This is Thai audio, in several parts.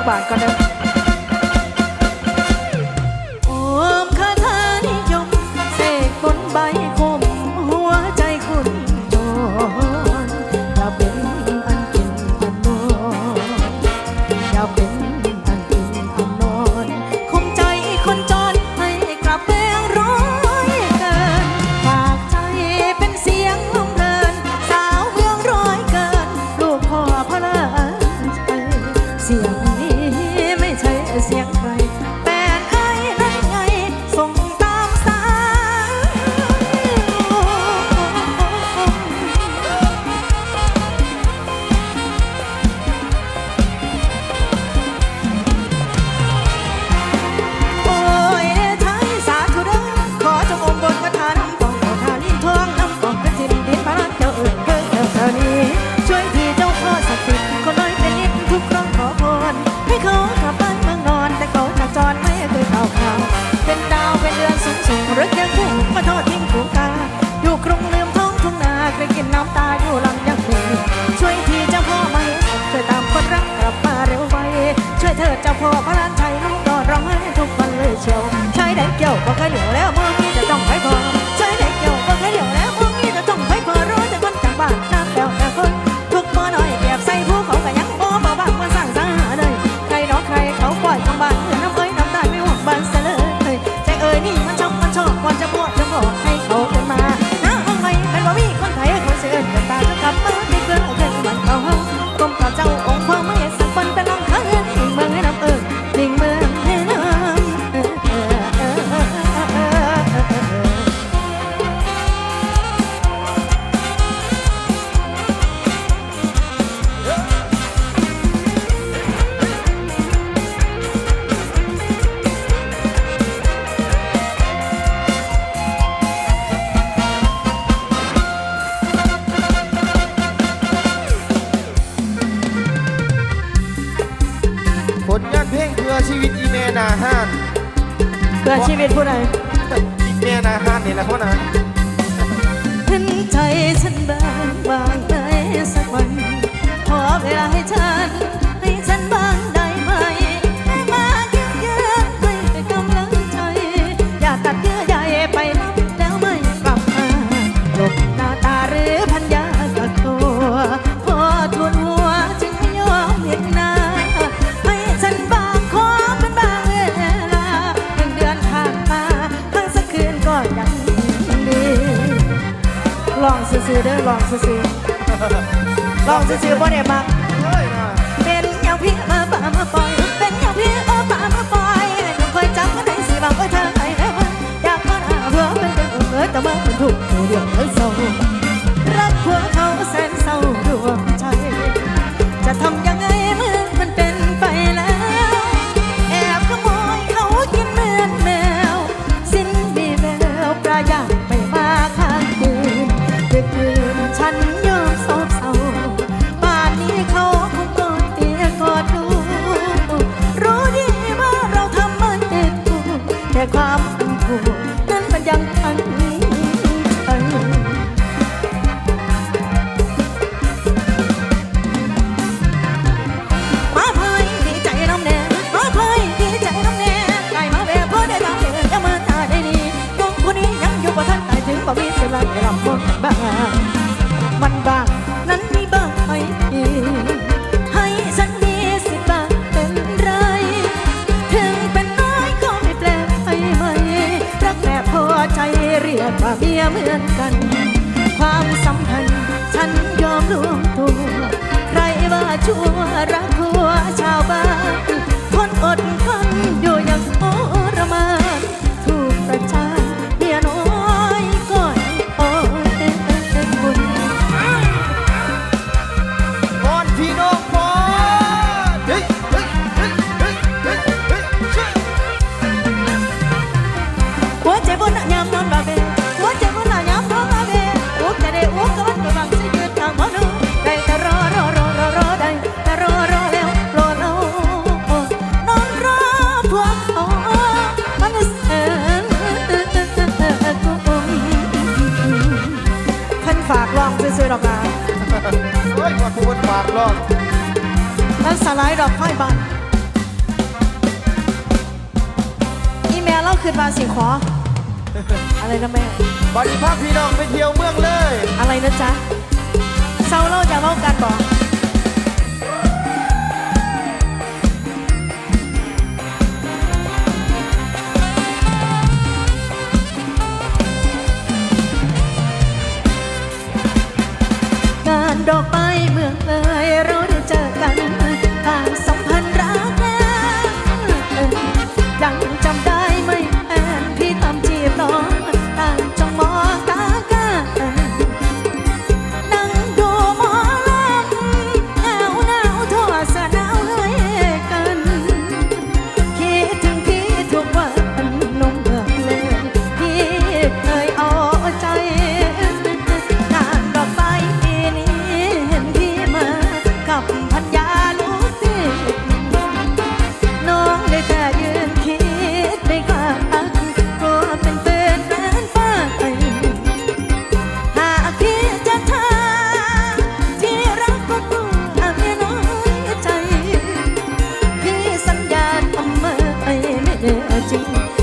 các bạn con เป็นเดือนสูงสูงรถยังพุ่งมาทอดทิ้งผูกาอยู่กรุงลืมท้องทุ่งนาเคยกินน้ำตาอยู่ลำยักษ์ช่วยทีเจ้าพ่อมาเห็นช่ยตามคนรักกลับมาเร็วไวช่วยเธอเจ้าพ่อพระรานชัยลูกดอนร้องไห้ทุกวันเลยเชียวใช้ได้เกี่ยวก็เคยเหลียวแล้วเมื่อกี้จะต้องไปพอ ชีวิตอีเมนาห้านเพื่อชีวิตผู้ใดอีเมนาห้านนี่แหละพวกนั้นเห็นใจฉันบ้างบางได้สักวัน ขอเวลาให้ฉัน บ้องซื้อๆบ่ได้มาเป็นอย่างพี่มาป่ามาปล่อย เป็นอย่างพี่มาป่ามาปล่อยยังคอยจังก็ได้สิบังไว้เธอไอ้แล้วอยากมาหาเพื่อเป็นเพื่อนแต่ว่ามันถูกเดียวแล้อเส่ง กว่าเบียเหมือนกัน ความสัมพันธ์ฉันยอมรวงตัว ใครว่าชั่วรักหัวชาวบ้านทนอด ร้องมันสลายดอกไม้บานอีแม่เล่าคืนมาสิขอ อะไรนะแม่ บอดี้ภาพพี่น้องไปเที่ยวเมืองเลย อะไรนะจ๊ะ 曾经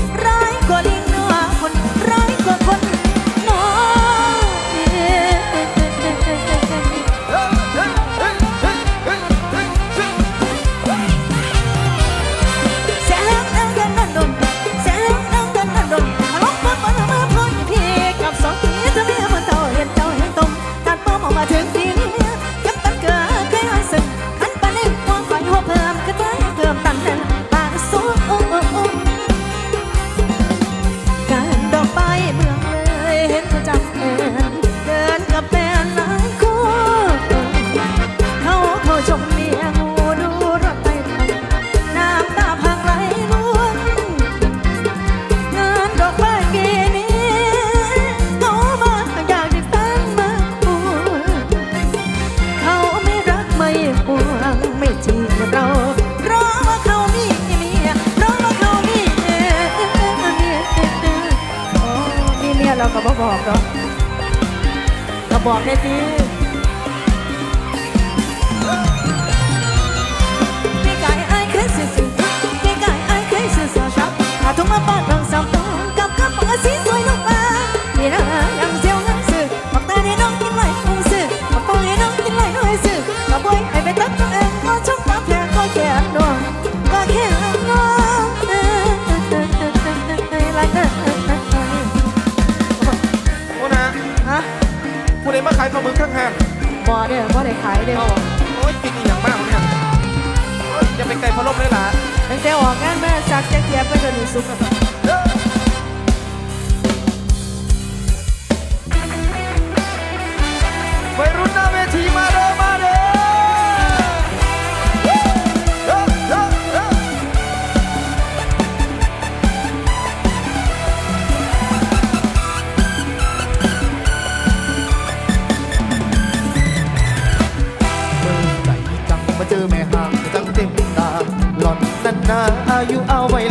เด้อบ่ได้ขายเด้อเอ้าโอ้ยกินอีหยังมากเนี่ยโอ้ยอย่าไปไกลพะโล้เลยล่ะตั้งแต่ออกงานมาสักจักเทียบไปจนถึงสุก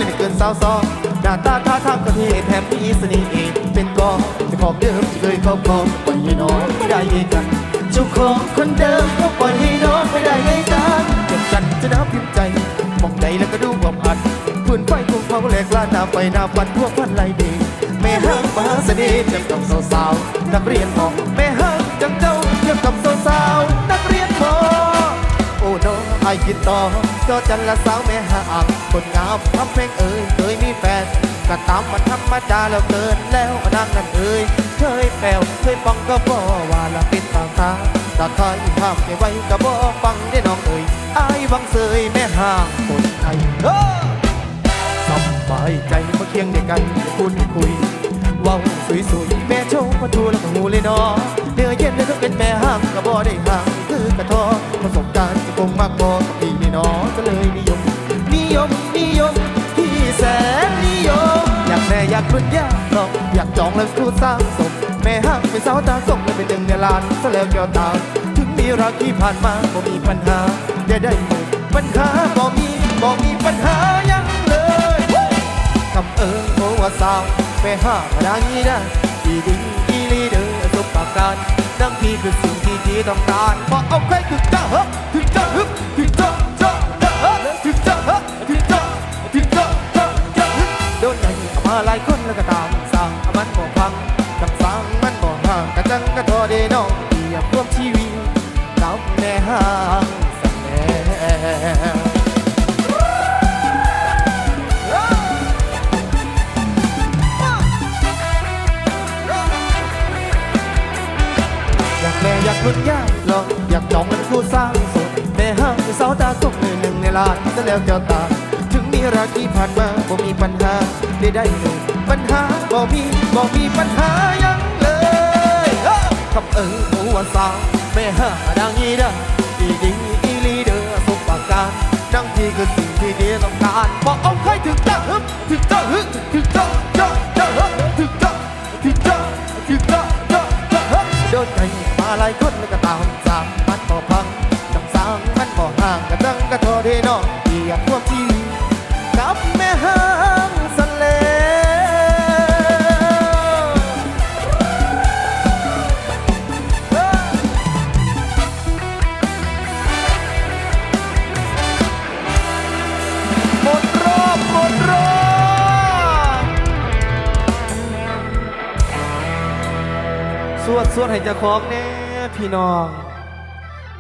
ไว้เลยไม่เกินสาวสองหน้าตาท่าทางก็เท่แถมมีเสน่ห์เป็นกองจ้าของเดิมที่เคยครอบครองปล่อยให้น้องไม่ได้กันเจ้าของคนเดิมก็ปล่อยให้น้องไม่ได้กันเจ็บจันจะนับพิมพ์ใจมองใจแล้วก็ดูความอัดพื้นไฟคงเผาแหลกลาหน้าไฟหน้าฟันทั่วพันไหลดีแม่ห้างมหาเสน่ห์จังกับสาวๆนักเรียนมองแม่ห้างจังเจ้า อ้น้องไอกินต่อจอจันละสาวแม่ห่างคนงามทำเพลงเอ่ยเคยมีแฟนก็ตามมันธรรมดาแล้วเกินแล้วนางนั่นเอ่ยเคยแปลวเคยฟังก็บ่ว่าละป็นต่างตาตาคอยห้ามไม่ไหวก็บ่ฟังได้น้องเอ่ยไอ้ายวังเสยแม่ห่างคนไทยเออสบายใจมาเคียงเด็กกันพูดคุย ว้าสวยๆแม่ชว์มาดูแล้วก็หูเลยเนาะเนื้อเย็นเลยก็เป็นแม่ห้างก็บ่ได้ห่างคือกระทอประสบการณ์จะคงมากพอกับพี่นี่นาะก็เลยนิยม นิยมนิยมที่แสนนิยม อยากแม่อยากรุ่นยากน้องอยากจองแล้วครูสร้างสมแม่ห้างเป็นสาวตาส่งเลยเป็นหนึ่งในล้านซะแล้วแก้วตาถึงมีรักที่ผ่านมาบ่มีปัญหาอย่ได้หมดปัญหาบ่มีบ่มีปัญหายังเลยคำเอิงโอว่าสาว ไปหามาดังนี้ได้ดีดีอีลีเดอร์สุปปากการดังพี่คือสิ่งที่ที่ต้องการพอเอาใครถึงจะฮึถึงจะฮึบถึงจะจะจะฮึถึงจะฮึถึงจะถึงจะจะจะฮึบโดนใจเอามาหลายคนแล้วก็ตาม แม่อยากรุ่นยากลองอยากจองมันคู่สร้างสดแม่ห้างสาวตาส่งมือหนึ่งในลานซะแล้วแก้วตา ถึงมีราคีผ่านมาบ่มีปัญหาได้ได้หนึ่งปัญหาบ่มีบ่มีปัญหายังเลยเอ้อคำเออโอ้วันสาวแม่ห้างดังนี้เด้ออีดีอีลีเด้อสมปากการดังที่คือสิ่งที่ดีต้องการบอกเอา สวดสวนให้เจ้าของแน่พี่น้อง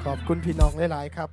ขอบคุณพี่น้องหลาย ๆ ครับ